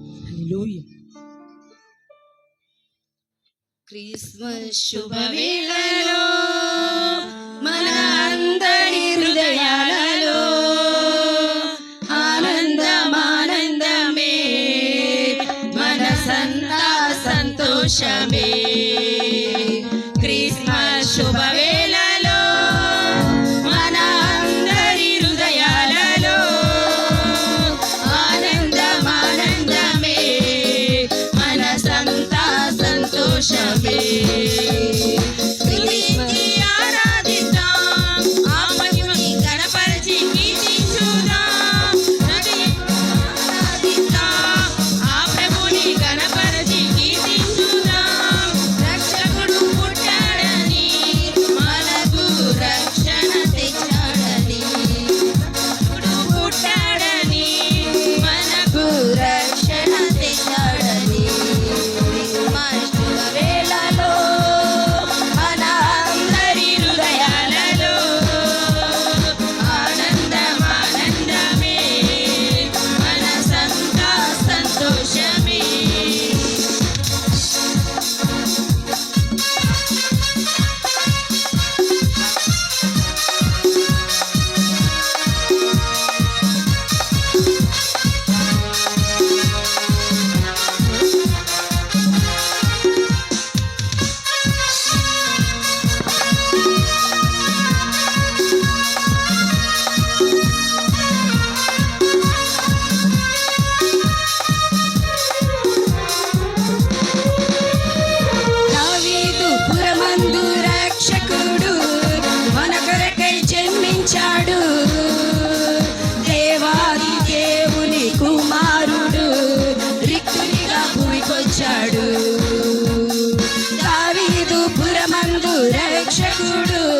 Hallelujah Christmas ശുഭവേളലോ മനാന്തരി ഹൃദയാലോ ആനന്ദമാനന്ദമേ മനസന്ത സന്തോഷമേ Christmas স্বামী చెకుడు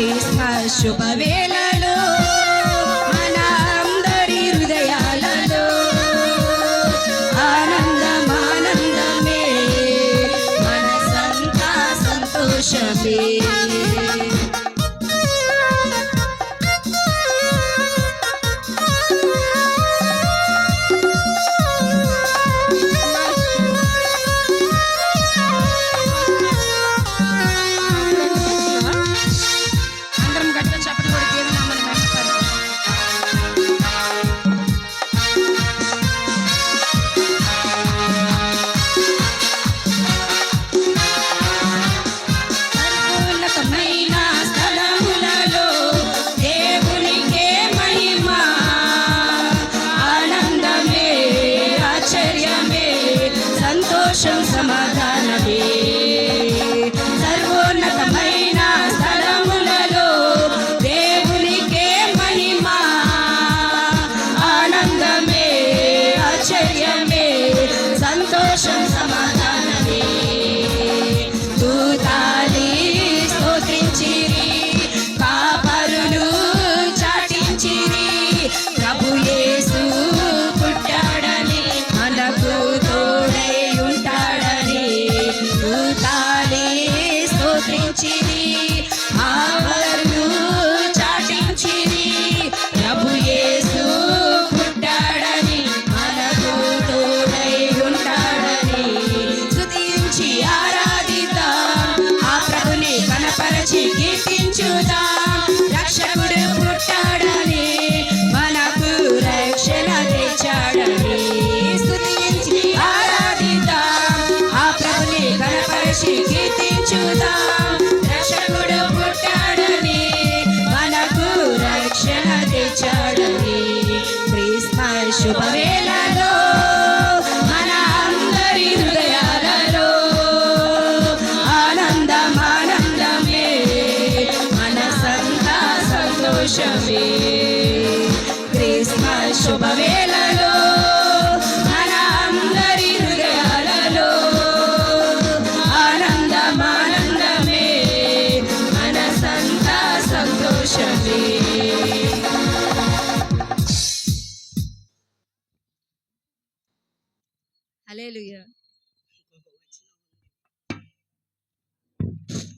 క్రీస్తు శుభవేళలో మన అందరి హృదయాలలో. ఆనందం ఆనందమే మన సంతా సంతోషమే. కీర్తించుదా రక్షకుడు పుట్టాడని మనకు రక్షణ తెచ్చాడని క్రీస్తు శుభవేళలో మన అందరి హృదయాలలో ఆనందం ఆనందమే మన సంత సంతోషమే శుభవేళ Hallelujah